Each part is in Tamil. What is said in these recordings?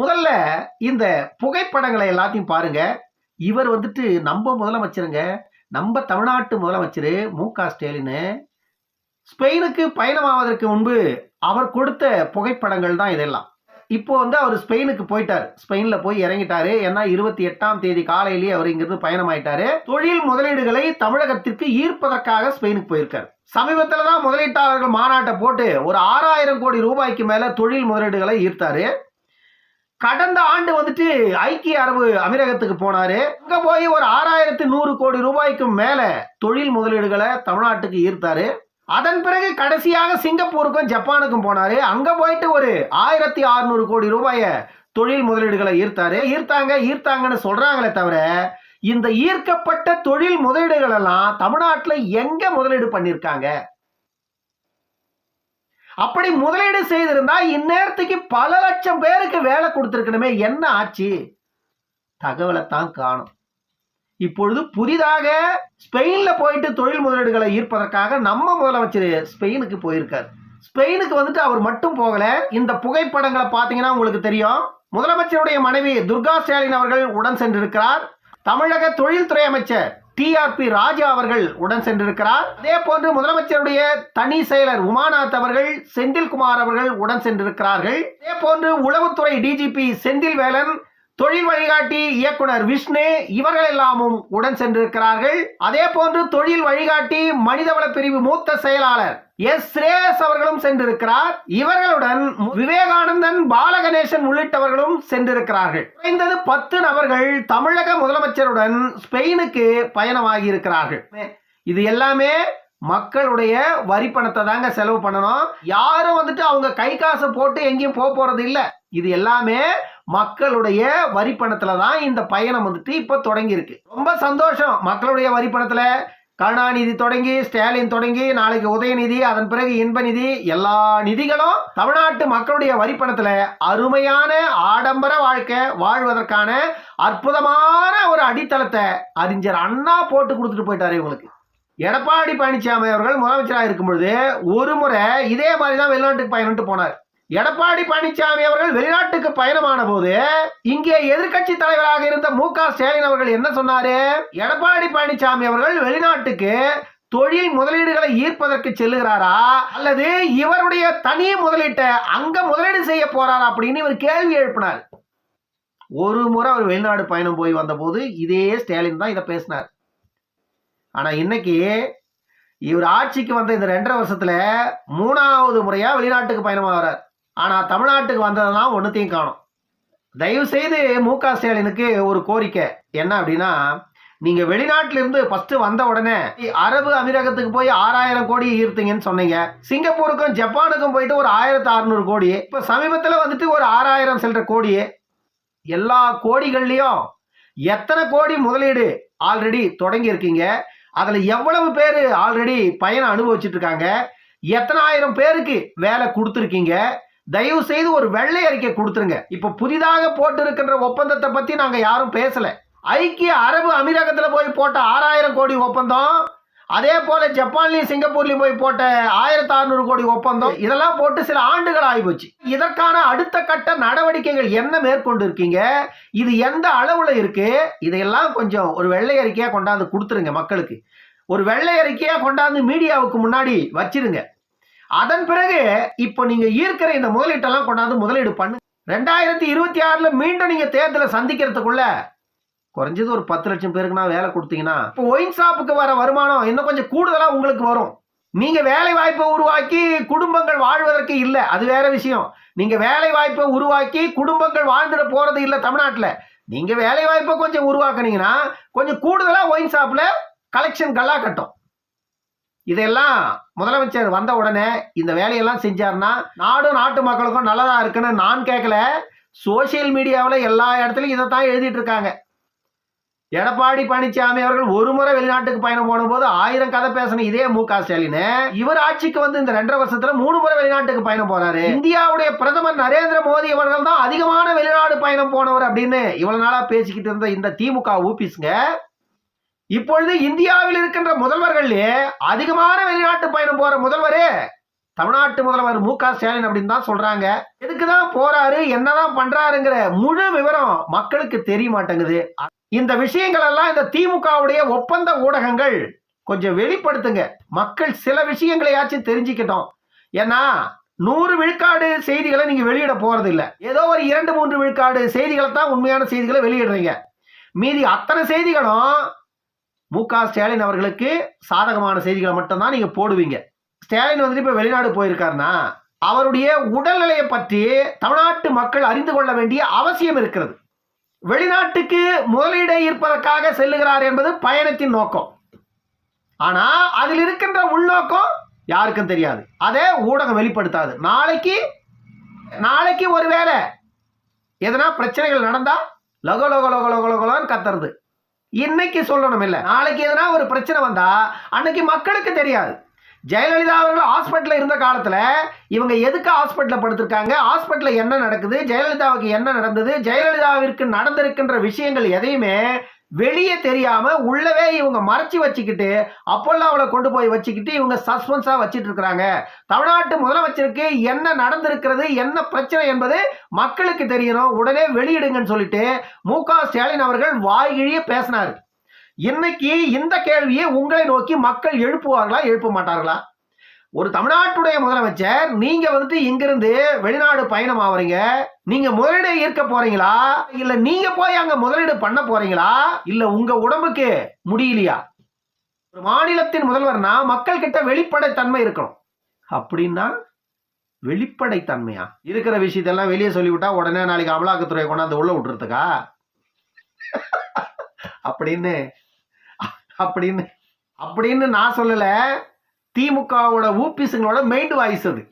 முதல்ல இந்த புகைப்படங்களை எல்லாத்தையும் பாருங்க. இவர் வந்துட்டு நம்ம முதலமைச்சருங்க. நம்ம தமிழ்நாட்டு முதலமைச்சர் மு க ஸ்டாலின். ஸ்பெயினுக்கு பயணமாவதற்கு முன்பு அவர் கொடுத்த புகைப்படங்கள் தான் இதெல்லாம். இப்போ வந்து அவர் ஸ்பெயினுக்கு போயிட்டார். ஸ்பெயினில் போய் இறங்கிட்டாரு. ஏன்னா இருபத்தி எட்டாம் தேதி காலையிலேயே அவர் இங்கிருந்து பயணமாயிட்டாரு. தொழில் முதலீடுகளை தமிழகத்திற்கு ஈர்ப்பதற்காக ஸ்பெயினுக்கு போயிருக்காரு. சமீபத்தில் தான் முதலீட்டாளர்கள் மாநாட்டை போட்டு ஒரு ஆறாயிரம் கோடி ரூபாய்க்கு மேலே தொழில் முதலீடுகளை ஈர்த்தாரு. கடந்த ஆண்டு வந்துட்டு ஐக்கிய அரபு அமீரகத்துக்கு போனாரு. அங்க போய் ஒரு ஆறாயிரத்தி நூறு கோடி ரூபாய்க்கும் மேல தொழில் முதலீடுகளை தமிழ்நாட்டுக்கு ஈர்த்தாரு. அதன் பிறகு கடைசியாக சிங்கப்பூருக்கும் ஜப்பானுக்கும் போனாரு. அங்க போயிட்டு ஒரு ஆயிரத்தி அறுநூறு கோடி ரூபாய தொழில் முதலீடுகளை ஈர்த்தாரு. ஈர்த்தாங்க ஈர்த்தாங்கன்னு சொல்றாங்களே தவிர இந்த ஈர்க்கப்பட்ட தொழில் முதலீடுகள் எல்லாம் தமிழ்நாட்டில் எங்க முதலீடு பண்ணியிருக்காங்க அப்படி முதலீடு செய்திருந்தா இந்நேரத்துக்கு பல லட்சம் பேருக்கு வேலை கொடுத்துருக்கணுமே என்ன ஆச்சு? தகவலை தான் காணும். இப்பொழுது புதிதாக ஸ்பெயினில் போயிட்டு தொழில் முதலீடுகளை ஈர்ப்பதற்காக நம்ம முதலமைச்சர் ஸ்பெயினுக்கு போயிருக்கார். ஸ்பெயினுக்கு வந்துட்டு அவர் மட்டும் போகல. இந்த புகைப்படங்களை பார்த்தீங்கன்னா உங்களுக்கு தெரியும். முதலமைச்சருடைய மனைவி துர்கா ஸ்டாலின் அவர்கள் உடன் சென்றிருக்கிறார். தமிழக தொழில்துறை அமைச்சர் டிஆர்பி ராஜா அவர்கள் உடன் சென்றிருக்கிறார். அதே போன்று முதலமைச்சருடைய தனி செயலர் உமாநாத் அவர்கள் செந்தில்குமார் அவர்கள் உடன் சென்றிருக்கிறார்கள். அதே போன்று உளவுத்துறை டிஜிபி செந்தில் வேலன் தொழில் வழிகாட்டி இயக்குனர் விஷ்ணு இவர்கள் எல்லாமும் உடன் சென்றிருக்கிறார்கள். அதே போன்று தொழில் வழிகாட்டி மனிதவள பிரிவு மூத்த செயலாளர் எஸ் ஸ்ரேயஸ் அவர்களும் சென்றிருக்கிறார். இவர்களுடன் விவேகானந்தன் பாலகணேசன் உள்ளிட்டவர்களும் சென்றிருக்கிறார்கள். குறைந்தது பத்து நபர்கள் தமிழக முதலமைச்சருடன் ஸ்பெயினுக்கு பயணமாகி இருக்கிறார்கள் இது எல்லாமே மக்களுடைய வரி பணத்தை தாங்க செலவு பண்ணணும். யாரும் வந்துட்டு அவங்க கை காசை போட்டு எங்கேயும் போக போறது இல்லை. இது எல்லாமே மக்களுடைய வரி பணத்துல தான் இந்த பயணம் வந்துட்டு இப்ப தொடங்கி இருக்கு ரொம்ப சந்தோஷம் மக்களுடைய வரி பணத்துல. கருணாநிதி தொடங்கி ஸ்டாலின் தொடங்கி நாளைக்கு உதயநிதி அதன் பிறகு இன்பநிதி எல்லா நிதிகளும் தமிழ்நாட்டு மக்களுடைய வரிப்பணத்தில் அருமையான ஆடம்பர வாழ்க்கை வாழ்வதற்கான அற்புதமான ஒரு அடித்தளத்தை அறிஞர் அண்ணா போட்டு கொடுத்துட்டு போயிட்டாரு இவங்களுக்கு. எடப்பாடி பழனிசாமி அவர்கள் முதலமைச்சராக இருக்கும் பொழுது ஒரு முறை இதே மாதிரி தான் வெளிநாட்டுக்கு பயணிட்டு போனார். எடப்பாடி பழனிசாமி அவர்கள் வெளிநாட்டுக்கு பயணமான போது இங்கே எதிர்க்கட்சி தலைவராக இருந்த மு க ஸ்டாலின் அவர்கள் என்ன சொன்னாரு? எடப்பாடி பழனிசாமி அவர்கள் வெளிநாட்டுக்கு தொழில் முதலீடுகளை ஈர்ப்பதற்கு செல்லுகிறாரா? அல்லது இவருடைய தனி முதலீட்டை அங்க முதலீடு செய்ய போறாரா அப்படின்னு இவர் கேள்வி எழுப்பினார். ஒரு முறை அவர் வெளிநாடு பயணம் போய் வந்தபோது இதே ஸ்டாலின் தான் இதை பேசினார். ஆனா இன்னைக்கு இவர் ஆட்சிக்கு வந்த இந்த ரெண்டரை வருஷத்துல மூணாவது முறையா வெளிநாட்டுக்கு பயணமாகிறார். ஆனால் தமிழ்நாட்டுக்கு வந்ததெல்லாம் ஒன்றுத்தையும் காணும். தயவு செய்து மு க ஸ்டாலினுக்கு ஒரு கோரிக்கை. என்ன அப்படின்னா நீங்கள் வெளிநாட்டிலிருந்து ஃபஸ்ட்டு வந்த உடனே அரபு அமீரகத்துக்கு போய் ஆறாயிரம் கோடி ஈர்த்தீங்கன்னு சொன்னீங்க. சிங்கப்பூருக்கும் ஜப்பானுக்கும் போயிட்டு ஒரு ஆயிரத்து அறுநூறு கோடி. இப்போ சமீபத்தில் வந்துட்டு ஒரு ஆறாயிரம் செல்ற கோடி. எல்லா கோடிகள்லேயும் எத்தனை கோடி முதலீடு ஆல்ரெடி தொடங்கி இருக்கீங்க. எவ்வளவு பேர் ஆல்ரெடி பயணம் அனுபவிச்சுட்டு இருக்காங்க. எத்தனை ஆயிரம் பேருக்கு வேலை கொடுத்துருக்கீங்க. தயவு செய்து ஒரு வெள்ளை அறிக்கை கொடுத்துருங்க. இப்போ புதிதாக போட்டிருக்கின்ற ஒப்பந்தத்தை பற்றி நாங்கள் யாரும் பேசலை. ஐக்கிய அரபு அமீரகத்தில் போய் போட்ட ஆறாயிரம் கோடி ஒப்பந்தம் அதே போல ஜப்பான்லயும் சிங்கப்பூர்லயும் போய் போட்ட ஆயிரத்தி அறுநூறு கோடி ஒப்பந்தம் இதெல்லாம் போட்டு சில ஆண்டுகள் ஆகிப்போச்சு. இதற்கான அடுத்த கட்ட நடவடிக்கைகள் என்ன மேற்கொண்டு இருக்கீங்க இது எந்த அளவுல இருக்கு? இதையெல்லாம் கொஞ்சம் ஒரு வெள்ளை அறிக்கையா கொண்டாந்து கொடுத்துருங்க மக்களுக்கு. ஒரு வெள்ளை அறிக்கையா கொண்டாந்து மீடியாவுக்கு முன்னாடி வச்சிருங்க. அதன் பிறகு இப்போ நீங்க ஈர்க்கிற இந்த முதலீட்டெல்லாம் கொண்டாந்து முதலீடு பண்ணு. ரெண்டாயிரத்தி இருபத்தி ஆறுல மீண்டும் நீங்க தேர்தலை சந்திக்கிறதுக்குள்ள குறைஞ்சது ஒரு பத்து லட்சம் பேருக்கு நான் வேலை கொடுத்தீங்கன்னா இப்போ ஒயின் ஷாப்புக்கு வர வருமானம் இன்னும் கொஞ்சம் கூடுதலா உங்களுக்கு வரும். நீங்க வேலை வாய்ப்பை உருவாக்கி குடும்பங்கள் வாழ்வதற்கு இல்லை அது வேற விஷயம். நீங்க வேலை வாய்ப்பை உருவாக்கி குடும்பங்கள் வாழ்ந்துட போறது இல்லை தமிழ்நாட்டில். நீங்க வேலை வாய்ப்பை கொஞ்சம் உருவாக்குனீங்கன்னா கொஞ்சம் கூடுதலா ஒயின் ஷாப்ல கலெக்ஷன் கல்லா கட்டும். இதெல்லாம் முதலமைச்சர் வந்த உடனே இந்த வேலையெல்லாம் செஞ்சாருன்னா நாடும் நாட்டு மக்களுக்கும் நல்லதா இருக்குன்னு நான் கேட்கல சோசியல் மீடியாவில் எல்லா இடத்துலையும் இதை தான் எழுதிட்டு இருக்காங்க. எடப்பாடி பழனிசாமி அவர்கள் ஒரு முறை வெளிநாட்டுக்கு பயணம் போனபோது ஆயிரம் கதை பேசின இதே மு க ஸ்டாலின் இவர் ஆட்சிக்கு வந்து இந்த ரெண்டரை வருஷத்துல மூணு முறை வெளிநாட்டுக்கு பயணம் போறாரு. இந்தியாவுடைய பிரதமர் நரேந்திர மோடி அவர்கள் தான் அதிகமான வெளிநாடு பயணம் போனவர் அப்படின்னு இவ்வளவு நாளா பேசிக்கிட்டு இருந்த இந்த திமுக ஊபிஸ்ங்க இப்பொழுது இந்தியாவில் இருக்கின்ற முதல்வர்களே அதிகமான வெளிநாட்டு பயணம் போற முதல்வரே தமிழ்நாட்டு முதல்வர் மு க ஸ்டாலின் அப்படின்னு தான் சொல்றாங்க. எதுக்குதான் போறாரு என்னதான் பண்றாருங்கிற முழு விவரம் மக்களுக்கு தெரிய மாட்டேங்குது. இந்த விஷயங்கள் எல்லாம் இந்த திமுகவுடைய ஒப்பந்த ஊடகங்கள் கொஞ்சம் வெளிப்படுத்துங்க. மக்கள் சில விஷயங்களையாச்சும் தெரிஞ்சுக்கிட்டோம். ஏன்னா நூறு விழுக்காடு செய்திகளை நீங்க வெளியிட போறது இல்லை ஏதோ ஒரு இரண்டு மூன்று விழுக்காடு செய்திகளை தான் உண்மையான செய்திகளை வெளியிடுறீங்க. மீதி அத்தனை செய்திகளும் மு க ஸ்டாலின் அவர்களுக்கு சாதகமான செய்திகளை மட்டும்தான் நீங்கள் போடுவீங்க. ஸ்டாலின் வந்துட்டு இப்போ வெளிநாடு போயிருக்காருன்னா அவருடைய உடல்நிலையை பற்றி தமிழ்நாட்டு மக்கள் அறிந்து கொள்ள வேண்டிய அவசியம் இருக்கிறது. வெளிநாட்டுக்கு முதலீடு இருப்பதற்காக செல்லுகிறார் என்பது பயணத்தின் நோக்கம். ஆனால் அதில் இருக்கின்ற உள்நோக்கம் யாருக்கும் தெரியாது. அதே ஊடகம் வெளிப்படுத்தாது. நாளைக்கு நாளைக்கு ஒருவேளை எதனா பிரச்சனைகள் நடந்தால் லகோ லகோ லகோ லகோ லகோலான்னு கத்துறது. இன்னைக்கு சொல்லணும் இல்லை. நாளைக்கு எதனா ஒரு பிரச்சனை வந்தா அன்னைக்கு மக்களுக்கு தெரியாது. ஜெயலலிதா அவர்கள் ஹாஸ்பிட்டலில் இருந்த காலத்தில் இவங்க எதுக்கு ஹாஸ்பிட்டலில் படுத்திருக்காங்க? ஹாஸ்பிட்டலில் என்ன நடக்குது? ஜெயலலிதாவுக்கு என்ன நடந்தது? ஜெயலலிதாவிற்கு நடந்திருக்கின்ற விஷயங்கள் எதையுமே வெளியே தெரியாம உள்ளவே இவங்க மறைச்சு வச்சுக்கிட்டு அப்போல்லாம் அவளை கொண்டு போய் வச்சுக்கிட்டு இவங்க சஸ்பென்ஸா வச்சிட்டு இருக்கிறாங்க. தமிழ்நாட்டு முதலமைச்சருக்கு என்ன நடந்திருக்கிறது என்ன பிரச்சனை என்பது மக்களுக்கு தெரியணும். உடனே வெளியிடுங்கன்னு சொல்லிட்டு மு க ஸ்டாலின் அவர்கள் வாய்கிழிய பேசினார். இன்னைக்கு இந்த கேள்வியை உங்களை நோக்கி மக்கள் எழுப்புவார்களா எழுப்ப மாட்டார்களா? ஒரு தமிழ்நாட்டுடைய முதலமைச்சர் நீங்க வந்துட்டு இங்கிருந்து வெளிநாடு பயணம் ஆவறீங்க. நீங்க முதலீடு ஈர்க்க போறீங்களா? இல்ல நீங்க போய் அங்க முதலீடு பண்ண போறீங்களா? இல்ல உங்க உடம்புக்கு முடியலையா? ஒரு மாநிலத்தின் முதல்வர்னா மக்கள் கிட்ட வெளிப்படைத்தன்மை இருக்கணும். அப்படின்னா வெளிப்படைத்தன்மையா? இருக்கிற விஷயத்தெல்லாம் வெளியே சொல்லிவிட்டா உடனே நாளைக்கு அமலாக்கத்துறை கொண்டாந்து உள்ள விட்டுறதுக்கா? அப்படின்னு அப்படின்னு அப்படின்னு நான் சொல்லலை. திமுகவோட ஊபிஸுங்களோட மெயின்டு வாய்ஸ் அது.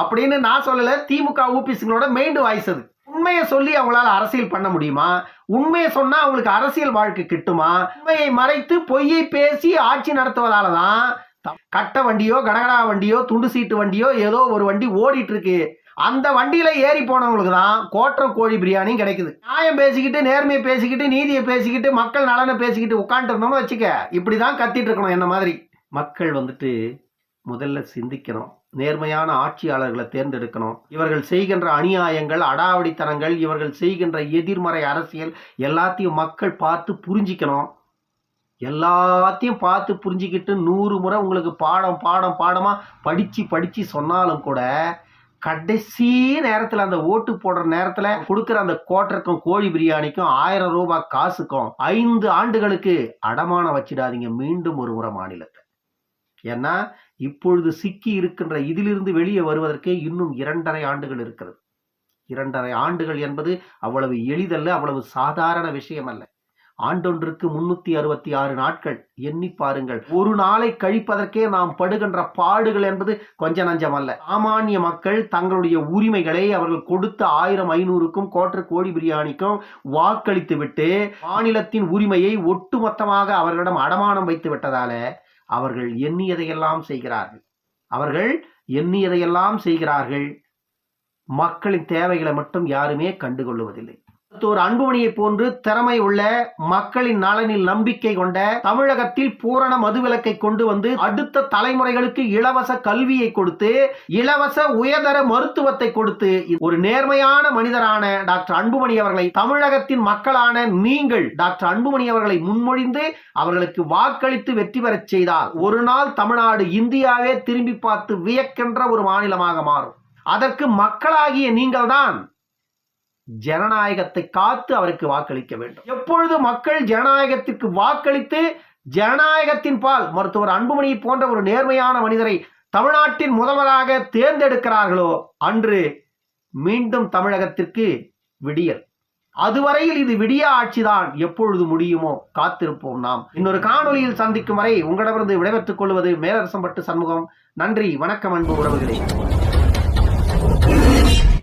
அப்படின்னு நான் சொல்லலை திமுக ஊபிஸுங்களோட மெயின்டு வாய்ஸ் அது. உண்மையை சொல்லி அவங்களால அரசியல் பண்ண முடியுமா? உண்மையை சொன்னா அவங்களுக்கு அரசியல் வாழ்க்கை கிட்டுமா? உண்மையை மறைத்து பொய்யை பேசி ஆட்சி நடத்துவதால தான் கட்ட வண்டியோ கடகடா வண்டியோ துண்டு சீட்டு வண்டியோ ஏதோ ஒரு வண்டி ஓடிட்டு இருக்கு. அந்த வண்டியில் ஏறி போனவங்களுக்கு தான் கோட்டம் கோழி பிரியாணியும் கிடைக்குது. நியாயம் பேசிக்கிட்டு நேர்மையை பேசிக்கிட்டு நீதியை பேசிக்கிட்டு மக்கள் நலனை பேசிக்கிட்டு உட்காந்துருந்தோம்னு வச்சுக்க வச்சுக்க இப்படிதான் கத்திட்டு இருக்கணும் என்ன மாதிரி. மக்கள் வந்துட்டு முதல்ல சிந்திக்கணும். நேர்மையான ஆட்சியாளர்களை தேர்ந்தெடுக்கணும். இவர்கள் செய்கின்ற அநியாயங்கள் அடாவடித்தனங்கள் இவர்கள் செய்கின்ற எதிர்மறை அரசியல் எல்லாத்தையும் மக்கள் பார்த்து புரிஞ்சிக்கணும். எல்லாத்தையும் பார்த்து புரிஞ்சுக்கிட்டு நூறு முறை உங்களுக்கு பாடம் பாடம் பாடமாக படித்து படித்து சொன்னாலும் கூட கடைசி நேரத்தில் அந்த ஓட்டு போடுற நேரத்தில் கொடுக்குற அந்த கோட்டருக்கும் கோழி பிரியாணிக்கும் ஆயிரம் ரூபாய் காசுக்கும் ஐந்து ஆண்டுகளுக்கு அடமானம் வச்சிடாதீங்க. மீண்டும் ஒரு முறை மாநிலத்தை. ஏன்னா இப்பொழுது சிக்கி இருக்கின்ற இதிலிருந்து வெளியே வருவதற்கே இன்னும் இரண்டரை ஆண்டுகள் இருக்கிறது. இரண்டரை ஆண்டுகள் என்பது அவ்வளவு எளிதல்ல அவ்வளவு சாதாரண விஷயம் அல்ல ஆண்டொன்றுக்கு முன்னூத்தி அறுபத்தி ஆறு நாட்கள். எண்ணி பாருங்கள். ஒரு நாளை கழிப்பதற்கே நாம் படுகின்ற பாடுகள் என்பது கொஞ்ச நஞ்சம் அல்ல. சாமானிய மக்கள் தங்களுடைய உரிமைகளை அவர்கள் கொடுத்த ஆயிரம் ஐநூறுக்கும் கோட்டர் கோழி பிரியாணிக்கும் வாக்களித்து விட்டு மாநிலத்தின் உரிமையை ஒட்டுமொத்தமாக அவர்களிடம் அடமானம் வைத்து விட்டதால அவர்கள் எண்ணியதையெல்லாம் செய்கிறார்கள். அவர்கள் எண்ணியதையெல்லாம் செய்கிறார்கள். மக்களின் தேவைகளை மட்டும் யாருமே கண்டுகொள்ளுவதில்லை. மருத்துவர் அன்புமணியை போன்று திறமை உள்ள மக்களின் நலனில் நம்பிக்கை கொண்ட தமிழகத்தில் பூரண மதுவிலக்கை கொண்டு வந்து அடுத்த தலைமுறைகளுக்கு இலவச கல்வியை கொடுத்து இலவச உயர்தர மருத்துவத்தை கொடுத்து ஒரு நேர்மையான மனிதரான டாக்டர் அன்புமணி அவர்களை தமிழகத்தின் மக்களான நீங்கள் டாக்டர் அன்புமணி அவர்களை முன்மொழிந்து அவர்களுக்கு வாக்களித்து வெற்றி பெறச் செய்தால் ஒரு நாள் தமிழ்நாடு இந்தியாவே திரும்பி பார்த்து வியக்கின்ற ஒரு மாநிலமாக மாறும். அதற்கு மக்களாகிய நீங்கள்தான் ஜனநாயகத்தை காத்து அவருக்கு வாக்களிக்க வேண்டும். எப்பொழுது மக்கள் ஜனநாயகத்திற்கு வாக்களித்து ஜனநாயகத்தின் பால் மருத்துவர் அன்புமணி போன்ற ஒரு நேர்மையான மனிதரை தமிழ்நாட்டின் முதல்வராக தேர்ந்தெடுக்கிறார்களோ அன்று மீண்டும் தமிழகத்திற்கு விடியல். அதுவரையில் இது விடிய ஆட்சிதான். எப்பொழுது முடியுமோ காத்திருப்போம் நாம். இன்னொரு காணொலியில் சந்திக்கும் வரை உங்களிடமிருந்து விடைபெற்றுக் கொள்வது மேலரசம்பட்டு சண்முகம். நன்றி வணக்கம் அன்பு உறவுகளே.